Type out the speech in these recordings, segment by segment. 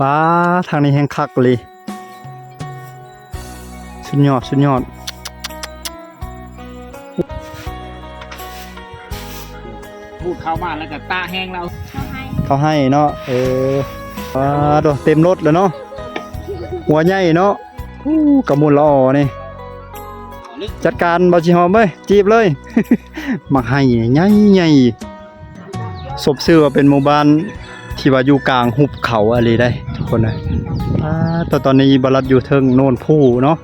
ป้าทางนี้แห้งคักเลยสุดยอดสุดยอดพูดเข้ามาแล้วก็ตาแห้งเราเขาให้เขาให้เนาะเออป้าโดเต็มรถเลยเนาะหัวใหญ่เนาะอู้กระมุนละออนี่ลึกจัดการบาจิหอมเว้ยจีบเลยมักให้ใหญ่ใหญ่ศพเสื้อว่าเป็นหมู่บ้านที่ว่าอยู่กลางหุบเขาอะไรได้ทุก คนนะอ่าแต่ตอนนี้บรัดอยู่เทิงโน่นผู้เนาะ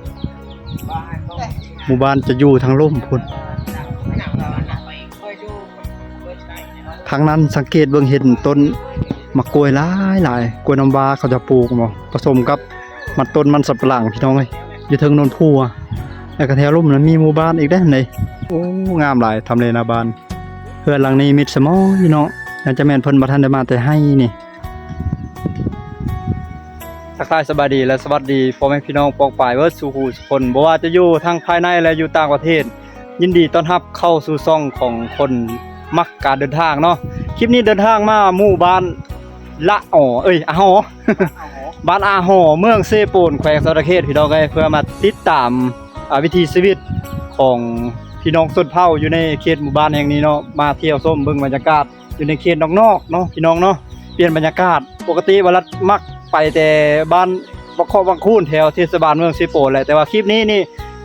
หมู่บ้านจะอยู่ทางล่มพุ่นทางนั้นสังเกตเบิ่งเห็นต้นมะกล้วยหลายหลายกล้วยน้ำว้าเขาจะปลูกบ่ผสมกับมันต้นมันสับปะหลังพี่น้องเอ้ยอยู่เทิงโน่นผู้อะแล้วก็แถวลุ่มนั้นมีหมู่บ้านอีกได้านโอ้งามหลายทำเลนาบ้านเพื่อนหลังนี้มิดสมออยู่เนาะอากจะแม่นเพิ่นบ่ทันได้มาแต่ให้นี่ กทายสบายดีและสวัสดีพ่อแม่พี่น้องปองปายเวิร์ดสู่หูสุคนบ่ว่าจะอยู่ทั้งภายในและอยู่ต่างประเทศ ยินดีต้อนรับเข้าสู่ซ่องของคนมักการเดินทางเนาะคลิปนี้เดินทางมาหมู่บ้านละอ๋อเอ้ยอาหอบ้านอาหอเมืองเซโปนแขวงสะระเขตพี่น้องเอ้ยเพื่อมาติดตามอ่าวิถีชีวิตของพี่น้องส้นเผ่าอยู่ในเขตหมู่บ้านแห่งนี้เนาะมาเที่ยวส้มเบิ่งบรรยากาศอยู่ในเขตนอกๆเนาะพี่น้องเนาะเปลี่ยนบรรยากาศปกติวรัดมัก ไปแต่บ้านบกคอบางคูนแถวเทศบาลเมืองเซโปนแหละแต่ว่าคลิปนี้นี่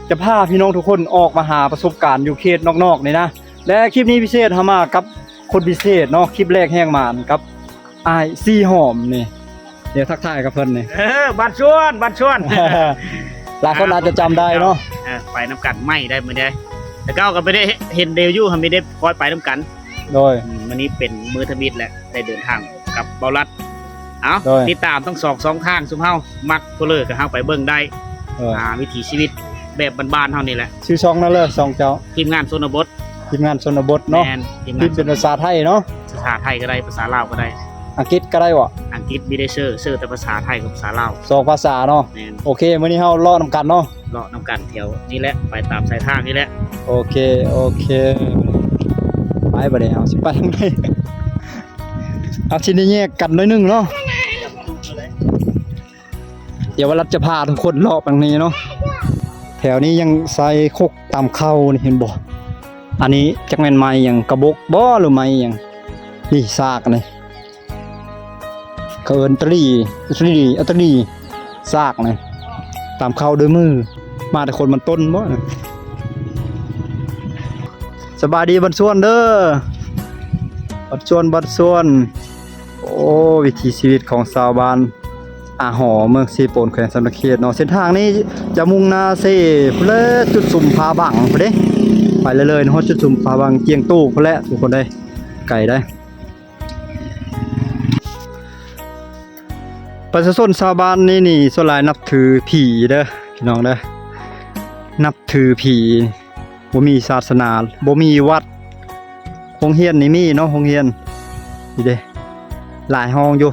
จะพาพี่น้องทุกคนออกมาหาประสบการณ์อยู่เขตนอกๆนี่นะและคลิปนี้พิเศษเฮามากับคนพิเศษเนาะคลิปแรกแห่งมานกับอ้ายซี่หอมนี่เดี๋ยวทักทายกับเพิ่นนี่เออบ้านชวนบ้านชวนหลายคนอาจจะจำได้เนาะเออไปน้ำกันไม่ได้ไม่ได้แต่ก็ก็ไม่ได้เห็นเดลยูทำไม่ได้คอยไปน้ำกัน โดยอืมวันนี้เป็นมือทมิตรแหละได้เดินทางกับเบาลัด เอาโดยติดตามต้องสองสองทางซุมเฮามักโทรเลอร์กับเฮาไปเบิ่งได้เอออ่าวิถีชีวิตแบบบ้านๆเฮานี่แหละชื่อช่องนั่นเลยช่องเจ้าทีมงานโซนบททีมงานชนบทเนาะแมนทีมพิงามนพ์เป็นภาษาไทยเนาะภาษาไทยก็ได้ภาษาลาวก็ได้ อังกฤษก็ได้วะอังกฤษไม่ได้เชื่อเชื่อแต่ภาษาไทยกับภาษาลาวสองภาษาเนาะแมนโอเคมื้อนี้เฮาเลาะนำกันเนาะเลาะน้ำกันแถวนี่แหละไปตามสายทางนี่แหละโอเคโอเคไปบ่ได้เอาสิไปทางไหนเอาชิ้นนี้แยกกันหน่อยหนึงเนาะ เดี๋ยวว่ารัฐจะพาทุกคนเลาะไปทางนี้เนาะแถวนี้ยังใส่คกตามเข้านี่เห็นบ่อันนี้จักแม่นไม้หยังกระบอกบ่หรือไม้ยังนี่ซากนี่เขาเอินตรีตรีอัตรีซากนะตามเข้าด้วยมือ มาแต่คนมันต้นบ่สบายดีบัดส่วนเด้อบัดส่วนบัดส่วน โอ้วิถีชีวิตของชาวบ้าน อาหอเมืองซีโปนแขวงสำนักเขตเนาะเส้นทางนี้จะมุ่งหน้าเซ่พุ่นละจุดสุ่มพาบังพุ่นเด้ไปเลยเลยๆเนาะจุดสุ่มพาบังเกียงตู้พุ่นแหละทุกคนได้ไก่ได้ประชาชนชาวบ้านนี่นี่ส่วนหลายนับถือผีเด้อพี่น้องเด้อนับถือผีบ่มีศาสนาบ่มีวัดโรงเรียนนี่มีเนาะโรงเรียนนี่เด้หลายห้องอยู่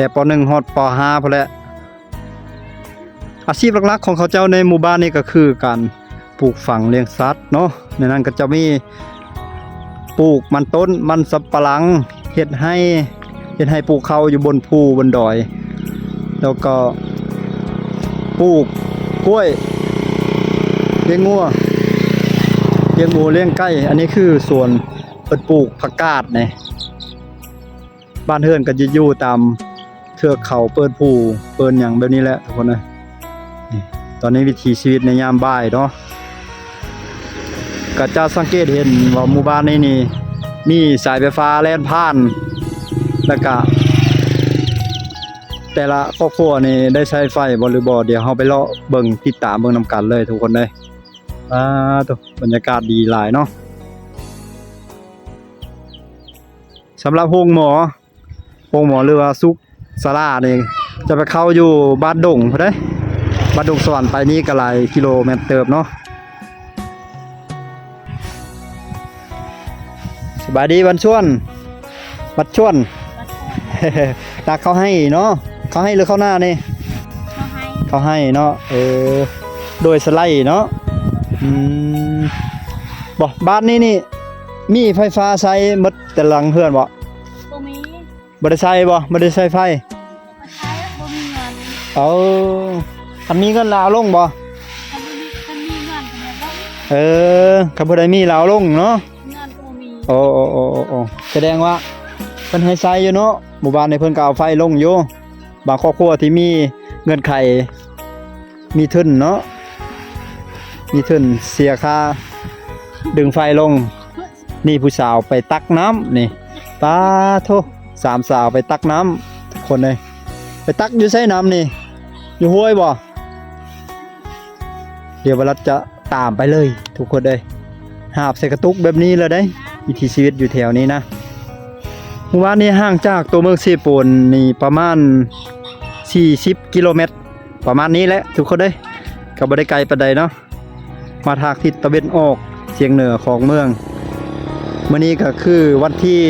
แต่ป .1 ฮอดป .5 พอแหล้วอาชีพหลักๆของเขาเจ้าในหมู่บ้านนี่ก็คือการปลูกฝังเลี้ยงสัตว์เนาะในนั้นก็จะมีปลูกมันต้นมันสับปะหลังเฮ็ดให้เฮ็ดให้ปลูกเขาอยู่บนภูบนดอย แล้วก็ปลูกกล้วยเลี้ยงงัวเลี้ยงหมูเลี้ยงไก่อันนี้คือส่วนเปิดปลูกผักกาดเนี่ยบ้านเฮือนก็จะอยู่ตาม เทือกเขาเปิดภูเปิดหยังแบบนี้แหละทุกคนนะตอนนี้วิถีชีวิตในยามบ่ายเนาะก็จะสังเกตเห็นว่าหมู่บ้านนี้นี่มีสายไฟฟ้าแล่นผ่าน แล้วก็แต่ละครอบครัวนี่ได้ใช้ไฟบรือบ่เดี๋ยวเฮาไปเลาะเบิ่งติดตามเบิ่งนํกันเลยทุกคนเลยอ่าตัวบรรยากาศดีหลายเนาะสำหรับโรงหมอโรงหมอหรือว่าสุข ศาลานี่จะไปเข้าอยู่บ้านดงพุ่นเด้บ้านดงสวรรค์ไปนี่ก็หลายกิโลเมตรเติบเนาะสบายดีวันชวนบัดชวนตักเขาให้เนาะเขาให้หรือเขาหน้านี่เขาให้เขาให้เนาะเออโดยสไลด์เนาะอืมบ่บ้านนี้นี่ มีไฟฟ้าใช้หมดแต่หลังเฮือนบ่ตรงนี้บ่ได้ใช้บ่บ่ได้ใช้ไฟ เอาคันมีเงินลาวลงบ่อันนี้มันมีเงินเป็นไงบ้างเออคันบ่ได้มีลาวลงเนาะเงินก็บ่มีโอ้โอ้โอ้โอ้โอ้แสดงว่าเพิ่นให้ใช้อยู่เนาะหมู่บ้านในเพิ่นก็เอาไฟลงอยู่บางครอบครัวที่มีเงินไขมีทุนเนาะมีทุนเสียค่าดึงไฟลง นี่ผู้สาวไปตักน้ำนี่ป้าโทสามสาวไปตักน้ำทุกคนเลย ไปตักอยู่ใส่น้ำนี่ อยู่ห้วยบ่ เดี๋ยววรัตจะตามไปเลย ทุกคนเลยหาบใส่กระตุกแบบนี้เลยได้วิถีชีวิตอยู่แถวนี้นะหมู่บ้านนี้ห่างจากตัวเมืองเซโปนนี่ประมาณ 40 กิโลเมตร ประมาณนี้แหละทุกคนเลยก็บ่ได้ไกลปานใดเนาะมาทางทิศตะเวนออกเฉียงเหนือของเมืองมื่อนี้ก็คือวันที่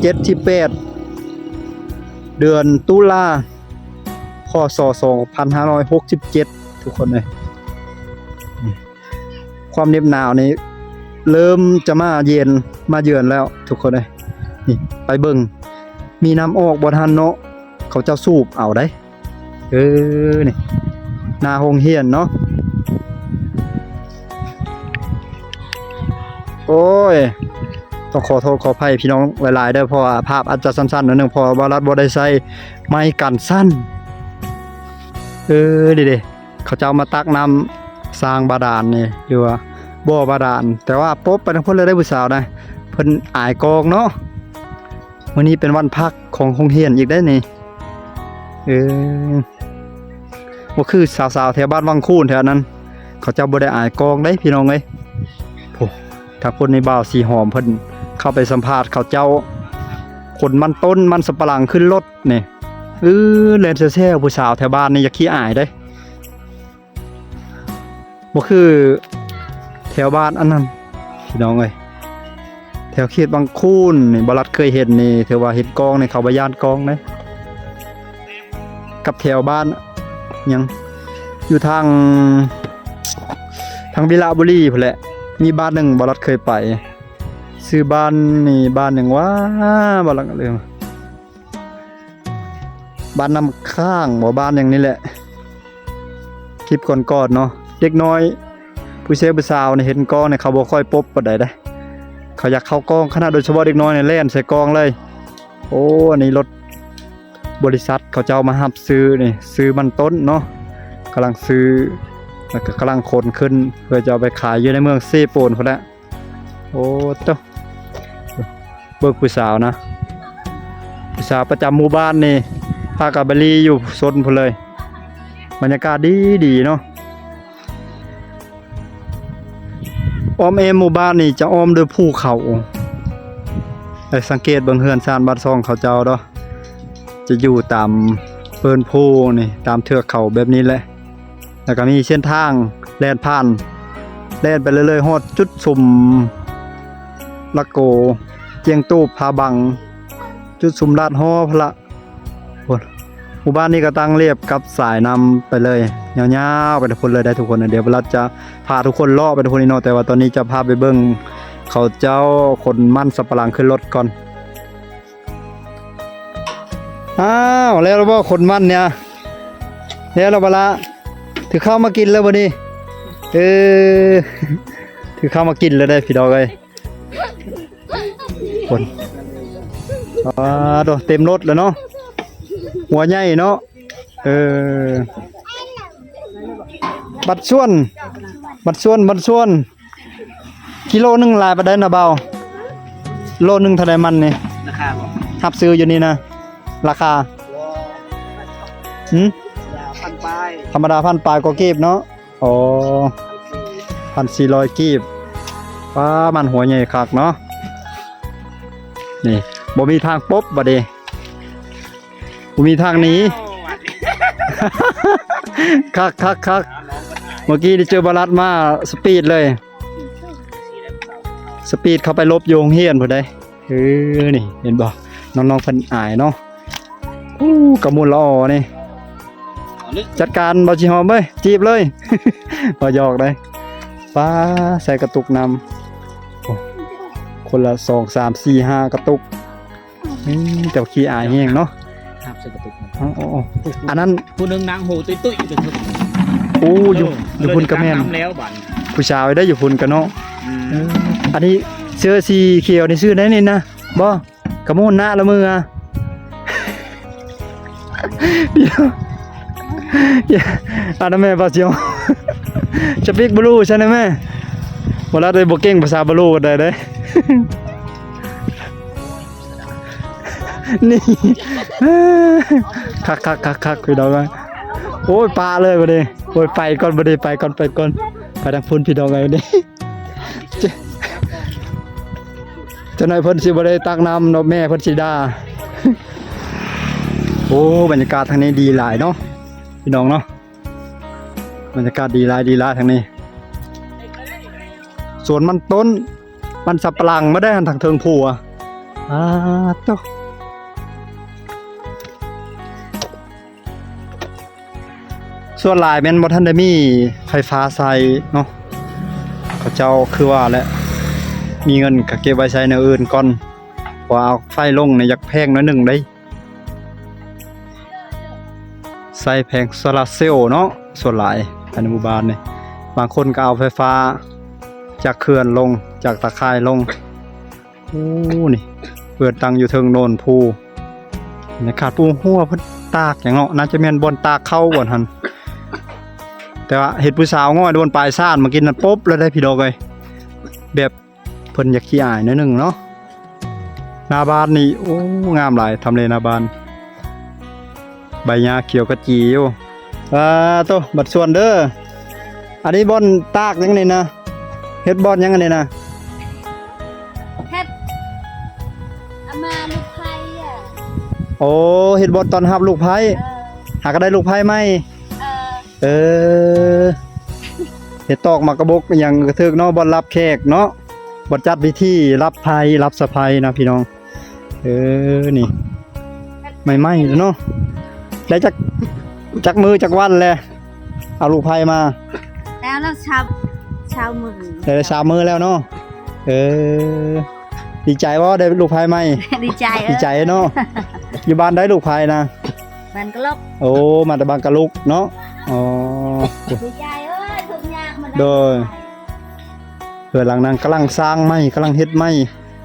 เจ็ดที่แปด เดือนตุลาพศ2567 ทุกคนเลยความเน็บหนาวนี้ เริ่มจะมาเย็นมาเยือนแล้ว ทุกคนเลยนี่ไปเบิงมีน้ำออกบนทันเนาะเขาเจ้าสูบเอาได้เออนี่นาโรงเฮียนเนาะโอ้ย ต้องขอโทษขออภัยพี่น้องหลายๆเด้อเพราะว่าภาพอาจจะสั้นๆนิดนึงเพอบารัดบ่ได้ใส่ไม้กันสั้น เออดิเดเขาจะเอามาตักน้ำสร้างบาดาลนี่หรือว่าบ่อบาดาลแต่ว่าปุ๊บไปทั้งเพิ่นเลยได้ผู้สาวนะเพิ่นอายกองเนาะวันนี้เป็นวันพักของโรงเรียนอีกได้นี่เออบ่คือสาวๆแถวบ้านวังคูนแถวนั้น เขาจะบ่ได้อายกองได้พี่น้องเอ้ยถ้าคนในบ่าวสีหอมเพิ่น เข้าไปสัมภาษณ์เขาเจ้าคนมันต้นมันสปะหลังขึ้นรถนี่เออเล่นแซ่ๆผู้สาวแถวบ้านนี่อย่าขี้อายเด้บ่คือแถวบ้านอันนั้นพี่น้องเอ้ยแถวเขตบางคูนนี่บรัดเคยเห็นนี่ถือว่าเห็นกองนี่เขาบย่านกองเด้กับแถวบ้านยังอยู่ทางทางวิลาบุรีพุ่นแหละมีบ้านหนึ่งบอลัดเคยไป ซื้อบ้านนี่บ้านหนึ่งว่าบอลัดเลยบ้านนำข้างบ่บ้านอย่างนี้แหละ คลิปก่อนๆเนาะเด็กน้อย ผู้เชฟผู้สาวเนี่ยเห็นกองเนี่ยเขาบ่ค่อยปบปานใดได้เขาอยากเข้ากองขนาดโดยเฉพาะเด็กน้อยเนี่ยแล่นใส่กองเลย โอ้อันนี้รถบริษัทเขาจะเอามาหับซื้อนี่ซื้อมันต้นเนาะกำลังซื้อแล้วก็กำลังขนขึ้น เพื่อจะเอาไปขายอยู่ในเมืองเซโปนพุ่นแหละโอ้เจ้า เบิกผู้สาวนะผู้สาวประจำหมู่บ้านนี่พากับบรีอยู่ซนพเลย บรรยากาศดีดีเนาะอ้อมเอมหมู่บ้านนี่จะอ้อมด้วยภูเขาไอ้สังเกตเบิงเฮือนซานบ้านซองเขาเจ้าเนาะจะอยู่ตามเปินภูนี่ตามเทือกเขาแบบนี้แหละแล้วก็มีเส้นทางแล่นผ่านแล่นไปเรื่อยๆฮอดจุดสุ่มละโก เจียงตูบพาบัง จุดสุมลาดฮอพละโอ้หมู่บ้านนี้ก็ตั้งเรียบกับสายนำไปเลยยาวๆไปทุกคนเลยได้ทุกคนเดี๋ยวเราจะพาทุกคนลาะไปทุกคนนี่เนาะแต่ว่าตอนนี้จะพาไปเบิ่งเขาเจ้าคนมั่นสับปะหลังขึ้นรถก่อนอ้าวแล้วบ่คนมั่นเนี่ยแล้วเราบละถือข้าวมากินแล้ววันนี้เออถือข้าวมากินแล้วได้พี่ดอกเลย คนอ่าโดเต็มรถแล้วเนาะหัวใหญ่เนาะเออบัดส่วน บัดส่วน บัดส่วน กิโลหนึงหลายปานใดนะเบา โลหนึงเท่าใดมันนี่ราคาบ่ทับซื้ออยู่นี่นะ ราคาหืมพันปลายธรรมดาพันปลายก็กีบเนาะอ๋อพันสี่ร้อยกีบป้ามันหัวใหญ่คักเนาะ นี่บ่มีทางปบบ่เดบ่มีทางหนี้คักคักคักเมื่อกี้ได้เจอบาลัดมาสปีดเลย สปีดเข้าไปลบโยงเฮียนพอได้เออนี่ เห็นบ่น้องๆเพิ่นอายเนาะอู้กระมุนละออนี่จัดการบอจิหอมเว้ยจีบเลย บอยอกเลยฟ้าใส่กระตุกนำ คนละสองสามสี่ห้ากระตุกอืมแต่ว่าขี้อายแห้งเนาะหับใส่กระตุกมันอ๋ออ๋ออ๋ออันนั้นผู้หนึงนางโหตุ้ยตุ้ยอยู่ถึงโอ้อยู่อยู่พุ่นกระแม่นน้ำแล้วบัดผู้ชายได้อยู่พุ่นกันเนาะ อืมเอออันนี้เสื้อสีเขียวนี่ซื้อได้นี่นะบ่กระโมนหน้าละมืออะเดี๋ยวอย่าอันนั้นแม่บาเจียวจะปิกบลูใช่ไหมแม่เวลาได้บ่เก่งภาษาบลูได้เด้ นี่คักคักคักคักพี่น้องเอ้ยโอ้ยปลาเลยบ่ดิโอ้ยไปก่อนบ่ดิไปก่อนไปก่อนไปทางพุ่นพี่น้องเอ้ยบ่ดิเจ้เจ้านายเพิ่นสิบ่ได้ตักน้ำนาะแม่เพิ่นสิดาโอ้บรรยากาศทางนี้ดีหลายเนาะพี่น้องเนาะบรรยากาศดีหลายดีหลายทางนี้สวนมันต้น มันสับปะหลังไม่ได้หันทางเทิงผัวอ่าโตส่วนหลายแม่นบ่ทันได้มีไฟฟ้าใส่เนาะเขาเจ้าคือว่าแหละมีเงินก็เก็บไว้ใช้ในวอื่นก่อนเพราะเอาไฟลงเนี่ยอยากแพงหน้อยหนึ่งได้ใส่แผงโซลาร์เซลล์เนาะส่วนหลายภายในหมู่บ้านนี่บางคนก็เอาไฟฟ้าจากเขื่อนลง จากตะข่ายลงโอ้นี่ เปิดตังอยู่เทิงโนนภูในขาดปูหัวเพิ่นตากอย่างเนาะน่าจะแม่นบนตากเข้าบ่อนหั่นแต่ว่าเฮ็ดผู้สาวง้อยโดนปลายซ่านมากินนั่นปุ๊บแล้วได้พี่ดอกเอ้ยแบบเพิ่นอยากขี้อายนิดนึงเนาะนาบานนี่โอ้งามหลายทำเลนาบาน ใบหญ้าเขียวกระจีอยู่อ่าโตบัดส่วนเด้ออันนี้บอนตากยังนี่นะเฮ็ดบอนยังอันนี้นะ โอ้เฮ็ดบอนตอนรับลูกไผ่เออหาก็ได้ลูกไผ่ไหมเออเออเฮ็ดตอกหมากกระบกอหยังกระทึกเนาะบอนรับแขกเนาะบ่จัดพิธีรับไผ่รับสะไพนะพี่น้อง เออนี่ไม่ไหม้แล้วเนาะได้จักจักมือจักวันแลเอาลูกไผ่มาแล้วเราชาวชาวมือได้สามมือแล้วเนาะเออ ดีใจว่าได้ลูกพายไหมดีใจเอดีอใจเนาะอยู่บ้านได้ลูกพายนะ มันก็ลบโอ้ มาแต่บางกะลุกเนาะ อ๋อ ดีใจเอ้ยทุกอย่างมันโดย เพื่อหลังนั้นกำลังสร้างไม้กำลังเฮ็ดไม้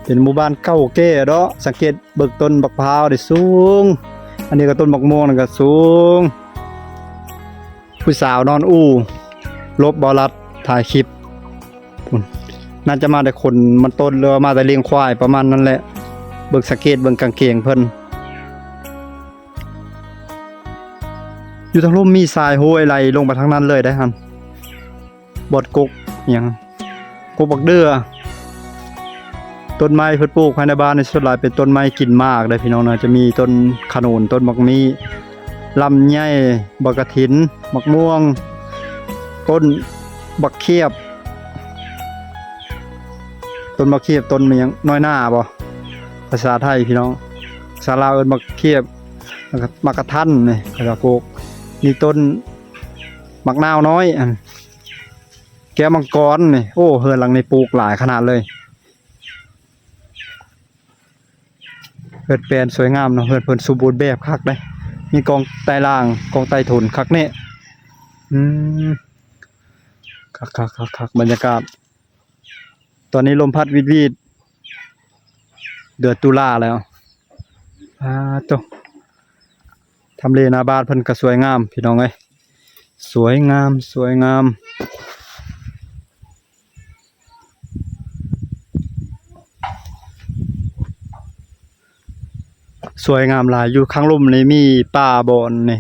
เป็นหมู่บ้านเก่าแก่เนาะสังเกตเบิกต้นบักพร้าวได้สูง อันนี้ก็ต้นบักม่วงนั่นก็สูง ผู้สาวนอนอู้ลบบอลัดถ่ายคลิปพุ่ น่าจะมาแต่คนมันต้นหรือมาแต่เลี้ยงควายประมาณนั้นแหละ เบิกสงเกตเบิ่งกางเกงเพิ่นอยู่ทางลุ่มมีทรายห้วยไหลลงไปทางนั้นเลยได้ฮันบดกกอย่างกกบักเดือต้นไม้เพิ่นปลูกภายในบ้านในส่วนหลายเป็นต้นไม้กินมากเลยพี่น้องนะจะมีต้นขนุนต้นบักมีลำไยบักกระถินบักม่วง ต้นบักเขียบ ต้นบักเขียบต้นมันยังน้อยหน้าบ่ภาษาไทยพี่น้องภาษาลาวเอิ้นบักเขียบมักกะทันนี่ก็จะปกนี่ต้นมักนาวน้อยอันแก้วมังกรนี่โอ้เฮือนหลังในปลูกหลายขนาดเลยเฮือนแปลนสวยงามเนาะเฮือนเพิ่นสมบูรณ์แบบคักเลยมีกองไตล่างกองไตถุนคักแน่อืมคักคักคักคักบรรยากาศ ตอนนี้ลมพัดวิดวีดเดือดตุลาแล้วอาโตทำเลนาบานเพิ่นก็สวยงาม พี่น้องเอ้ยสวยงามสวยงามสวยงามหลายอยู่ข้างลุ่มนี่มีป่าบอนนี่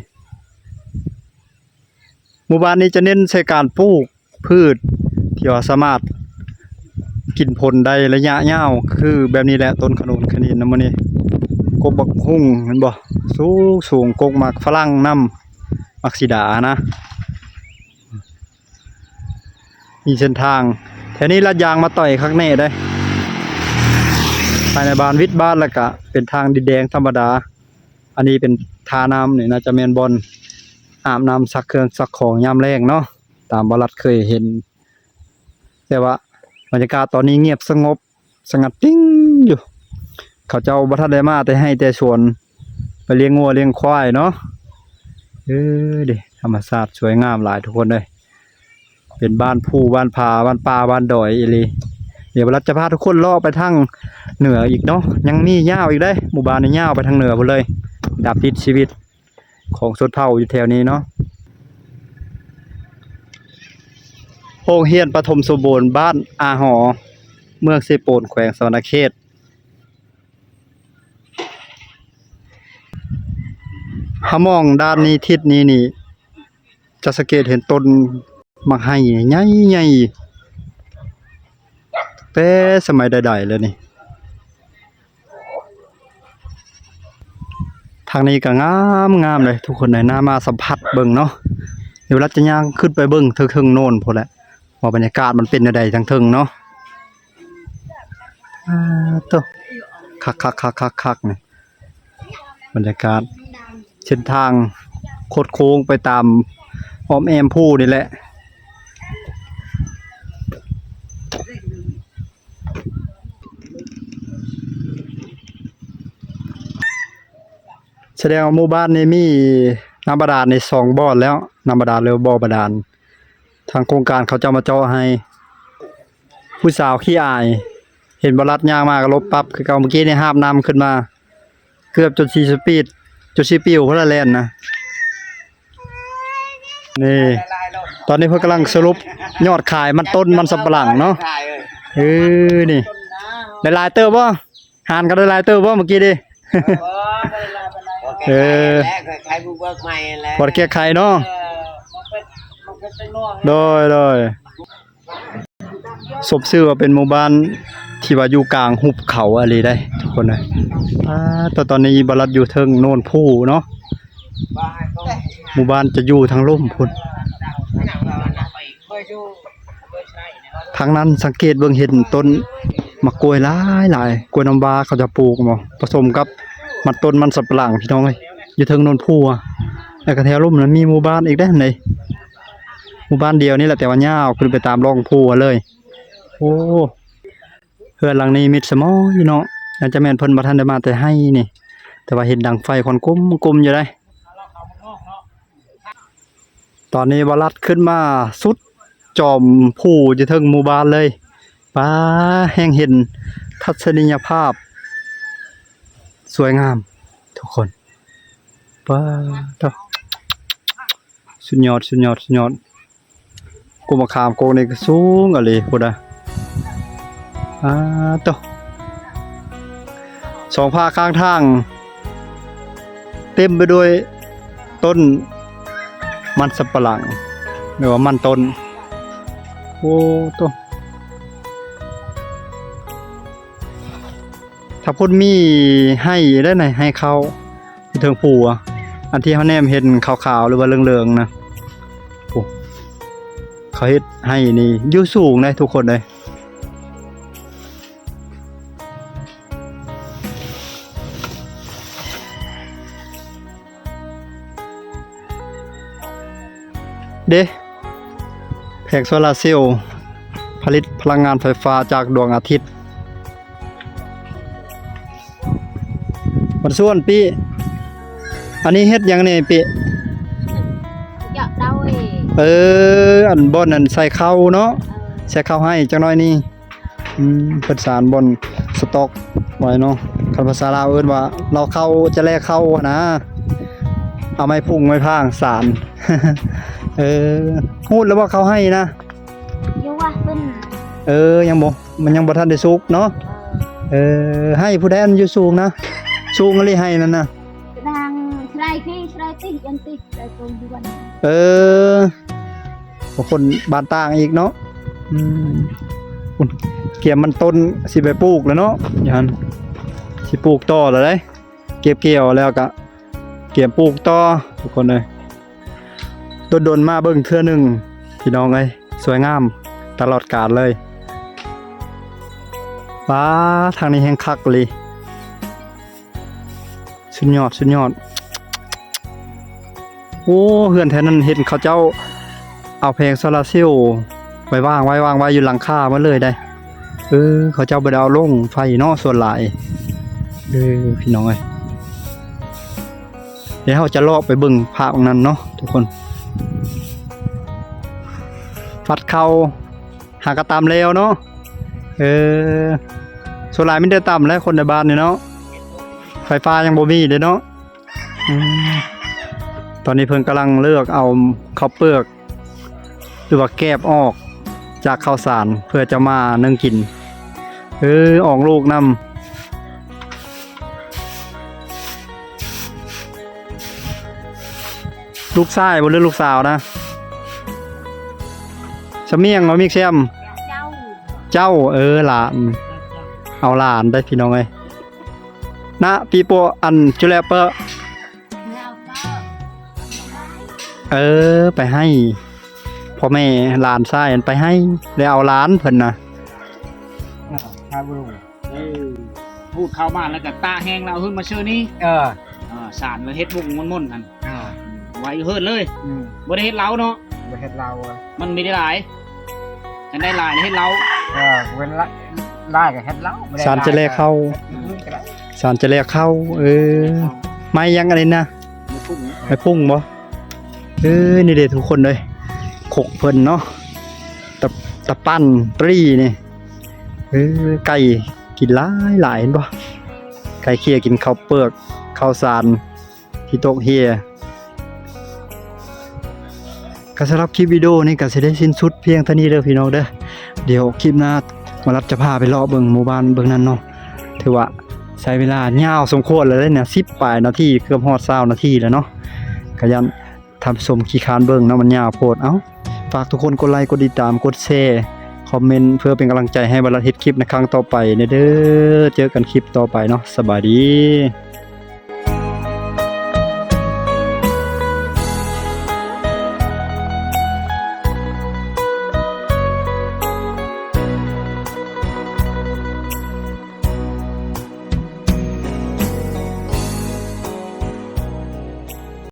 หมู่บ้านนี้จะเน้นใช้การปลูกพืชที่ว่าสามารถ กินผลได้ระยะยาวคือแบบนี้แหละต้นขนุนขนินนำมื้อนี้กกบักหุ่งเห็นบ่สูงสูงกกมากฝรั่งน้ำมักสิดานะ มีเส้นทางแถวนี้ลาดยางมาต่อยข้างในได้ภายในบ้านวิทย์บ้านแล้วก็เป็นทางดินแดงธรรมดา อันนี้เป็นทาน้ำเนี่ยน่าจะแม่นบอนอาบน้ำซักเครื่องซักของยามแรงเนาะตามบรัดเคยเห็น แต่ว่า บรรยากาศตอนนี้เงียบสงบสงัดติ้งอยู่ เขาเจ้าบัทันได้มาแต่ให้แต่ชวน ไปเลี้ยงงัวเลี้ยงควายเนาะเออดิธรรมชาติสวยงามหลายทุกคนเลยเป็นบ้านผู้บ้านผาบ้านป่าบ้านดอยอีลีเดี๋ยวเราจะพาทุกคนลาะไปทางเหนืออีกเนาะยังมียาวอีกได้หมู่บ้านในี้ยาวไปทางเหนือพุ่นเลยดับติดชีวิตของชนเผ่าอยู่แถวนี้เนาะ โรงเรียนปฐมสมบูรณ์บ้านอาหอ เมืองเซโปนแขวงสวรรณเขตถ้ามองด้านนี้ทิศนี้นี่ จะสังเกตเห็นต้นมักไห้ใหญ่ๆแต่สมัยใดๆเลยนี่ ทางนี้ก็งามงามเลย ทุกคนเลยน่ามาสัมผัสเบิ่งเนาะเดี๋ยวเราจะย่างขึ้นไปเบิ่งเทิงโน่นพุ่นแหละ ว่าบรรยากาศมันเป็นจังไดทางเทิงเนาะอ่าโตคักๆๆๆๆนี่บรรยากาศเส้นทางโคดโค้งไปตามอ้อมแอมผู้นี่แหละแสดงว่าหมู่บ้านนี้มีน้ำบาดาลในสองบ่อแล้วน้ำบาดาลหรือบ่อบาดาล ทางโครงการเขาจะมาเจาะให้ ผู้สาวขี้อาย เห็นบรัดยางมากลบปั๊บคือเก่าเมื่อกี้นี่ห้ามน้ำขึ้นมา เกือบจนสีสปีดจุดซีปิวเพื่อแลนนะนี่ ตอนนี้เพื่อกำลังสรุปยอดขายมันต้นมันสับปะหลังเนาะเออนี่ได้หลายเติบบ่หานก็ได้หลายเติบบ่เมื่อกี้ดิเออใครบุกเบิกใหม่แล้วบ่ได้เกียกไข่เนาะ โดยโดยสมชื่อว่าเป็นหมู่บ้านที่ว่าอยู่กลางหุบเขาอะไรได้ ทุกคนเลยอ่าแต่ตอนนี้บรัดอยู่เทิงโน่นผู้เนาะหมู่บ้านจะอยู่ทางล่มพุ่นหนังเราหนักไปเบอร์ชูเบอร์ใช่เนี่ยทางนั้นสังเกตเบิ่งเห็นต้นมะกล้วยหลายหลายกล้วยน้ำว้าเขาจะปลูกบ่ผสมกับมันต้นมันสับปะหลังพี่น้องเอ้ยอยู่เทิงโน่นพูอะแล้วก็แถวลุ่มนั้นมีหมู่บ้านอีกได้ไหน มู่บ้านเดียวนี่แหละแต่ว่ายาวขึ้นไปตามร่องพูเลย โอ้เฮือนหลังนี้มิดสมอยู่เนาะอาจจะแม่นเพิ่นบ่ทันได้มาแต่ให้นี่ แต่ว่าเห็นดังไฟควันกุ้มกุมอยู่ได้ตอนนี้บรัดขึ้นมาสุดจอมผู้จะถึงหมู่บ้านเลยป้าแห่งเห็นทัศนียภาพ สวยงาม ทุกคนป้าสุดยอดสุดยอดสุดยอด กูมาขามโกนี่ก็สูงอะเลยพุดอะอ่าตะสองภาข้างทาง เต็มไปด้วยต้นมันสับปะหลังหรือว่ามันต้น โอ้ตัวถ้าพุ่นมีให้ได้ไหนให้เขาเทิงผูอะอันที่เขาแนมเห็นขาวๆหรือว่าเหลืองๆนะ เขาเฮ็ดให้นี่อยู่สูงเลยทุกคนเลยเด้แผงโซลาร์เซลล์ผลิตพลังงานไฟฟ้าจากดวงอาทิตย์มันส่วนปีอันนี้เฮ็ดหยังนี่ปีเจาะ đau ê เออ อันบ่อนอันใส่เข้าเนาะใส่เข้าให้จังน้อยนี่อืมเพิ่นสารบ่อนสต็อกไว้เนาะคันภาษาลาวเอิ้นว่า เราเข้าจะแลกเข้านะ เอาไม้พุ่งไม้พางสารเออฮู้แล้วว่าเขาให้นะ vô qua bên เออยังบ่มันยังบ่ทันได้สุกเนาะเออให้ผู้ใดอันอยู่สูงนะสูงอะไรให้นั่นน่ะ đang trai khi trai tí dân tí trai tôi đi quanh เออ บางคนบานต่างอีกเนาะอืมคุณเกี่ยมมันต้นสิไปปลูกแล้วเนาะอย่างนั้นสิปลูกต่อแล้วได้เก็บเกี่ยวแล้วก็เกี่ยมปลูกต่อทุกคนเลยโดนๆมาเบิ่งเทื่อหนึงพี่น้องเอ้ยสวยงามตลอดกาลเลยว้าทางนี้แห่งคักเลยสุดยอดสุดยอด โอ้เฮือนแถวนั้นเห็นเขาเจ้า เอาแผงโซลาเซลล์ไว้วางไว้วางไว้อยู่หลังคามาเลยได้เออเขาเจ้าบ่ได้เอาลงไฟนาะส่วนหลายเออพี่น้องเอ้ยเดี๋ยวเราจะลาะไปบิ่งภาพตรงนั้นเนาะทุกคน ฟัดเขาหากระตามแล้วเนาะเออส่วนหลายมันเดินต่ำแล้วคนในบ้านนี่เนาะไฟฟ้ายังบ่มีเด้เนาะตอนนี้เพิ่นกำลังเลือกเอาข้าวเปลือก รือว่าแกบออกจากข้าวสารเพื่อจะมานึ่งกิน เออออกลูกนำลูกชายบ่หรือลูกสาวนะสำเมียงเอามิกเซียมเจ้า เออหลาน เอาหลานได้พี่น้องเอ้ยนะปีโปอันจุแลเปอร์เออ ไปให้ พ่อแม่หลานชายอันไปให้แล้วเอาหลานเพิ่นนะชาบุรุเออพูดเข้ามาแล้วก็ตาแห้งแล้วเอาขึ้นมาชื่อนี้เอออ่าสารแล้วเฮ็ดบุกม่นๆกันอ่าไว้อยู่เฮิดเลยอืมบ่ได้เฮ็ดเล้าเนาะประเทศเราอะมันมีได้หลายอันได้หลายนี่เฮ็ดเล้าเออเว้นละไล่กับเฮ็ดเล้าไม่ได้สารจะแลกเข้าอืมก็ได้สารจะแลกเข้าเออไม่ยังอะไรนะไม่พุ่งไม่พุ่งบ่เออนี่เด้ทุกคนเลย ขกเพิ่นเนาะตะตะปั้นตรีนี่เออไก่กินหลายหลายเห็นบ่ไก่เคียกินข้าวเปลือกข้าวสารที่โต๊ะเฮียก็สำหรับคลิปวิดีโอนี้ก็สิได้สิ้นสุดเพียงเท่านี้เด้อพี่น้องเด้อเดี๋ยวคลิปหน้ามารับจะพาไปเลาะเบิ่งหมู่บ้านเบิ่งนั้นเนาะถือว่าใช้เวลายาวสมควรเลยเด้อเนี่ย10ปลายนาทีเกือบฮอด20นาทีแล้วเนาะก็ยันทำสมขี้คานเบิ่งเนาะมันยาวโพดเอ้า ฝากทุกคนกดไลค์กดติดตามกดแชร์คอมเมนต์เพื่อเป็นกำลังใจให้บรรลัดฮิตคลิปในครั้งต่อไปเนเด้อเจอกันคลิปต่อไปเนาะสบายดี